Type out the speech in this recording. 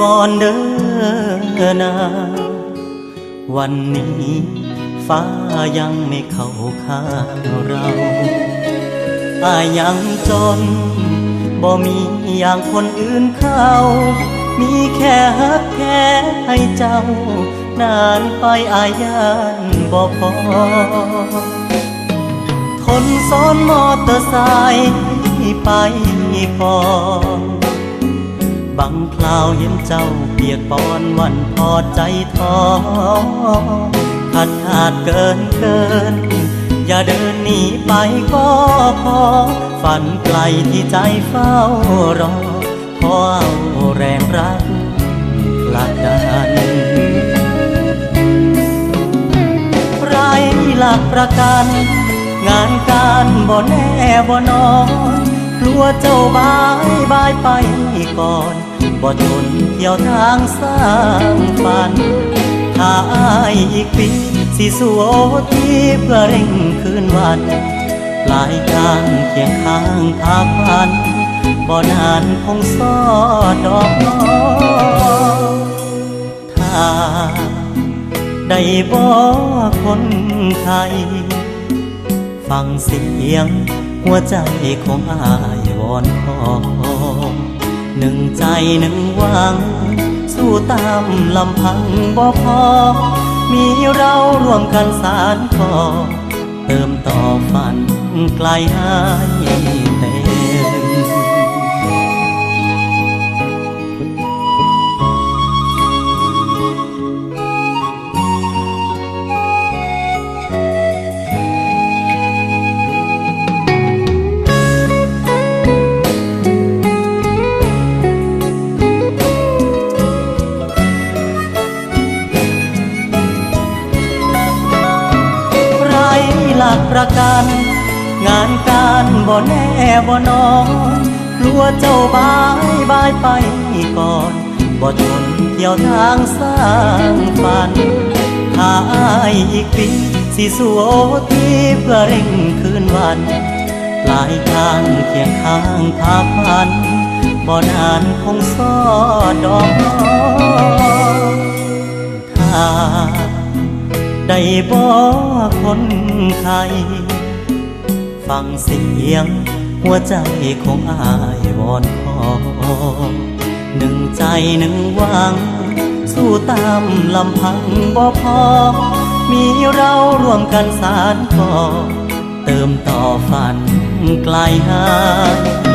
ก่อนเด้อนา วันนี้ฟ้ายังไม่เข้าข้างเราอายังจน บ่มีอย่างคนอื่นเขามีแค่ฮักแค่ให้เจ้า นานไปอายยันบ่พอ ทนซ้อนมอเตอร์ไซค์ไปก่อ บังคราวเห็นเจ้าเปียกปอนวันพอใจท้อขาดขาดเกินเกิน อย่าเดินหนีไปก็พอ ฝันไกลที่ใจเฝ้ารอขอเอาแรงรักผลักดันไรหลักประกัน งานการบ่แน่บ่นอนกลัวเจ้าบายบายไปก่อน บ่ทนเที่ยวทางสร้างฝัน ถ้าอายอีกปีสิสู้ที่เพื่อเร่งคืนวันปลายทางเคียงข้างทาพันบ่นานคงซอดอกน้องถ้าได้บอกคนไทย ฟังเสียงหัวใจของอายวอนขอ หนึ่งใจหนึ่งหวัง สู้ตามลำพังบ่พอ มีเราร่วมกันสารก่อเติมต่อฝันไกลให้ หลักประกัน งานการบ่แน่บ่นอนกลัวเจ้าบายบายไปก่อนบ่ทนเที่ยวทางสร้างฝันถ้าอายอีกปีสิสู้โอทีเพื่อเร่งคืนวันปลายทางเคียงข้างทาพันบ่นานคงซอดดอกน้องถ้า ได้บอคนไทย ฟังเสียงหัวใจของอายวอนขอหนึ่งใจหนึ่งหวัง สู้ตามลำพังบ่พอ มีเราร่วมกันสารก่อเติมต่อฝันไกลหาย